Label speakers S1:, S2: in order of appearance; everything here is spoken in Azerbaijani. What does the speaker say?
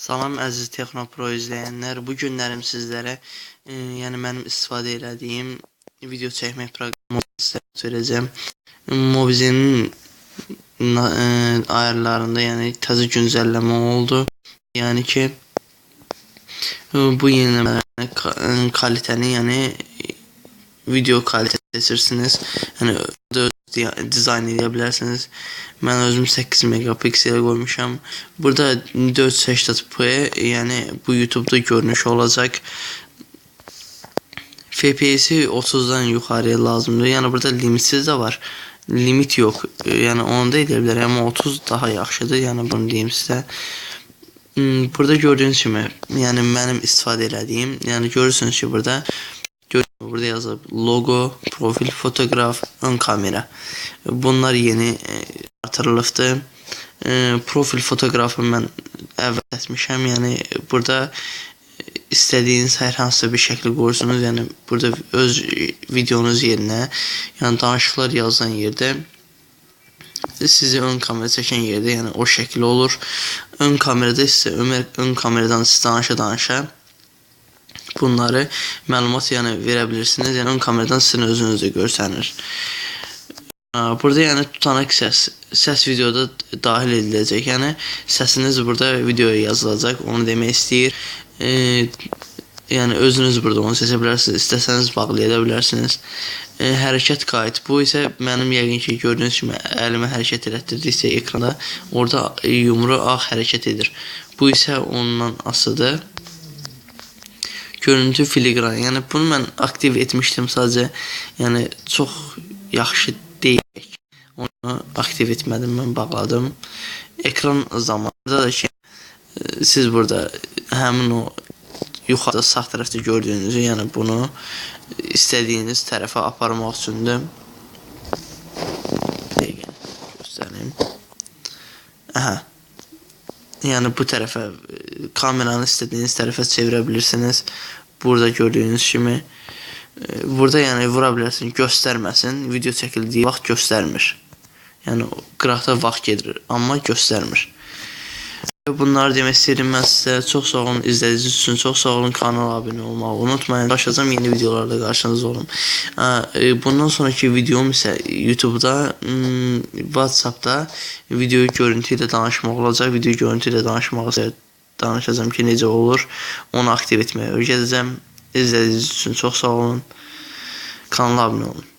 S1: Salam əziz Texnopro izləyənlər. Bu günlərim sizlərə, e, yəni mənim istifadə elədiyim video çəkmək proqramını sizə verəcəm. Mobizenin na- e, ayarlarında, yəni təzə güncəlləmə oldu. Yəni ki, e, bu yeniləmələr ka- e, kalitəni, yəni video kalitəsi seçirsiniz. Yəni dizayn edə bilərsiniz. Mən özüm 8 megapiksel qoymuşam. Burada 480p, yəni bu YouTube-da görünüş olacaq. FPS-i 30-dan yuxarıya lazımdır. Yəni burada limitsiz də var. Limit yox. Yəni onu da edə bilər, amma 30 daha yaxşıdır. Yəni bunu deyim sizə. Hmm, Burada gördüyünüz kimi, yəni mənim istifadə elədiyim, yəni görürsünüz ki, burada Burada yazıb logo, profil, fotoğraf, ön kamera. Bunlar yeni e, artırılıbdır. E, profil fotoğrafı mən əvvəl etmişəm. Yəni burada e, istədiyiniz hər hansı bir şəkli qoyursunuz. Yəni burada öz videonuz yerinə, yəni danışıqlar yazılan yerdə sizi ön kamera çəkən yerdə, yəni o şəkil olur. Ön kamerada isə ön, kameradan siz danışa-danışa bunları məlumat yəni verə bilirsiniz. Yəni ön kameradan sizin özünüz də görsənir. Burada yəni tutanaq səs, səs videoda dahil ediləcək. Yəni səsiniz burada videoya yazılacaq. Onu demək istəyir. E, yəni özünüz burada onu seçə bilərsiniz. İstəsəniz bağlaya da bilərsiniz. E, hərəkət qayıt. Bu isə mənim yəqin ki gördüyünüz kimi əlimə hərəkət elətdirdikcə ekranda orada yumru ağ hərəkət edir. Bu isə ondan asılıdır görüntü filigran. Yəni bunu mən aktiv etmişdim sadəcə. Yəni çox yaxşı deyil. Onu aktiv etmədim, mən bağladım. Ekran zamanında da ki e, siz burada həmin o yuxarıda sağ tərəfdə gördüyünüzü, yəni bunu istədiyiniz tərəfə aparmaq üçündür. Dəqiqə göstərim. Aha. Yəni bu tərəfə e, kameranı istədiyiniz tərəfə çevirə bilirsiniz. Burada gördüyünüz kimi e, burada yəni vura bilərsiniz, göstərməsin. Video çəkildiyi vaxt göstərmir. Yəni qıraqda vaxt gedir, amma göstərmir. Bunları demək istəyirəm mən sizə. Çox sağ olun izlədiyiniz üçün. Çox sağ olun kanala abunə olmağı unutmayın. Başlayacağım yeni videolarda qarşınızda olum. E, Bundan sonraki videom isə YouTube-da, hmm, WhatsApp-da video görüntü ilə danışmaq olacaq. Video görüntü ilə danışmaq isə danışacağam ki, necə olur. Onu aktiv etməyə öyrədəcəm. İzlədiyiniz üçün çox sağ olun. Kanala abunə olun.